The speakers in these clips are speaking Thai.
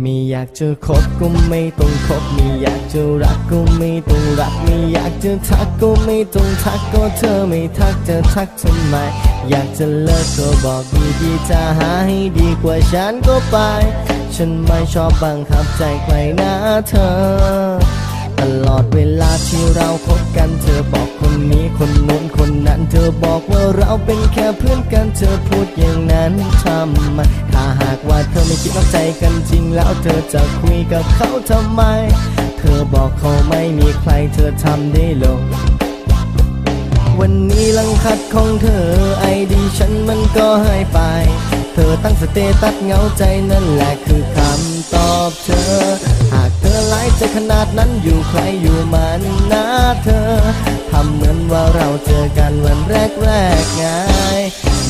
ไม่อยากจะคบก็ไม่ต้องคบไม่อยากจะรักก็ไม่ต้องรักไม่อยากจะทักก็ไม่ต้องทักก็เธอไม่ทักจะทักทำไม อยากจะเลิกก็บอกดีๆจะหาให้ดีกว่าฉันก็ไป ฉันไม่ชอบบังคับใจใครนะเธอ ตลอดเวลาที่เราคบกันเธอบอกคนนี้คนนู้น อบอกว่าเราเป็นแค่เพื่อนกันเธอพูดอย่างนั้นทำไมถ้าหากว่าเธอไม่คิดนอกใจกันจริงแล้วเธอจะคุยกับเขาทำไม เธอบอกเขาไม่มีใครเธอทำได้ลงวันนี้ลังคัดของเธอไอดีฉันมันก็หายไป เธอตั้งสเตตัสเงาใจนั่นแหละคือคำตอบเธอ ใจขนาดนั้นอยู่ใครอยู่มันนะเธอทำเหมือนว่าเราเจอกันวันแรกแรกไง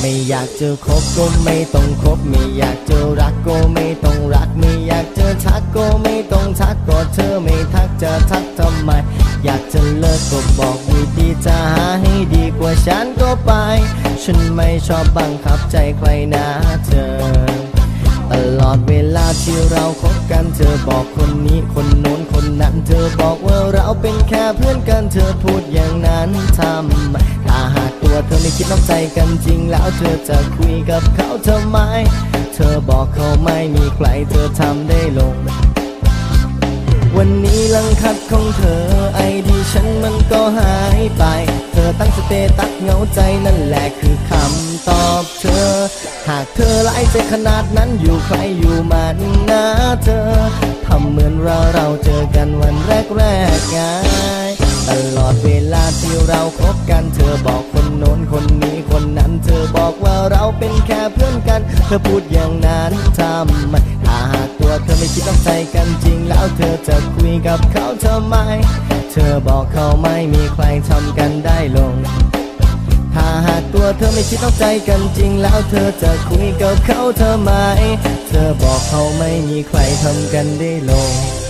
ไม่อยากจะคบก็ไม่ต้องคบ ไม่อยากจะรักก็ไม่ต้องรัก ไม่อยากจะทักก็ไม่ต้องทักก็เธอไม่ทักจะทักทำไม อยากจะเลิกก็บอกวิธีจะหาให้ดีกว่าฉันก็ไป ฉันไม่ชอบบังคับใจใครนะเธอ ตลอดเวลาที่เรา ค่เพื่อนกันเธอพูดอย่างนั้นทำถ้าหากตัวเธอไม่คิดนอกใจกันจริงแล้วเธอจะคุยกับเขาทำไม เธอบอกเขาไม่มีใครเธอทำได้ลง วันนี้ลังคัดของเธอไอดีฉันมันก็หายไป เธอตั้งสเตตัสเหงาใจนั่นแหละคือคำตอบเธอ หากเธอไล่ใจขนาดนั้นอยู่ใครอยู่มันนะเธอทำเหมือนเราเราเจอกันวันแรกแรกๆไง ตลอดเวลาที่เราคบกันเธอบอกคนโน้นคนนี้คนนั้นเธอบอกว่าเราเป็นแค่เพื่อนกัน เธอพูดอย่างนั้นทำไมถ้าหากตัวเธอไม่คิดต้องใจกันจริง แล้วเธอจะคุยกับเขาทำไม เธอบอกเขาไม่มีใครทำกันได้ลงถ้าหากตัวเธอไม่คิดต้องใจกันจริง แล้วเธอจะคุยกับเขาทำไม เธอบอกเขาไม่มีใครทำกันได้ลง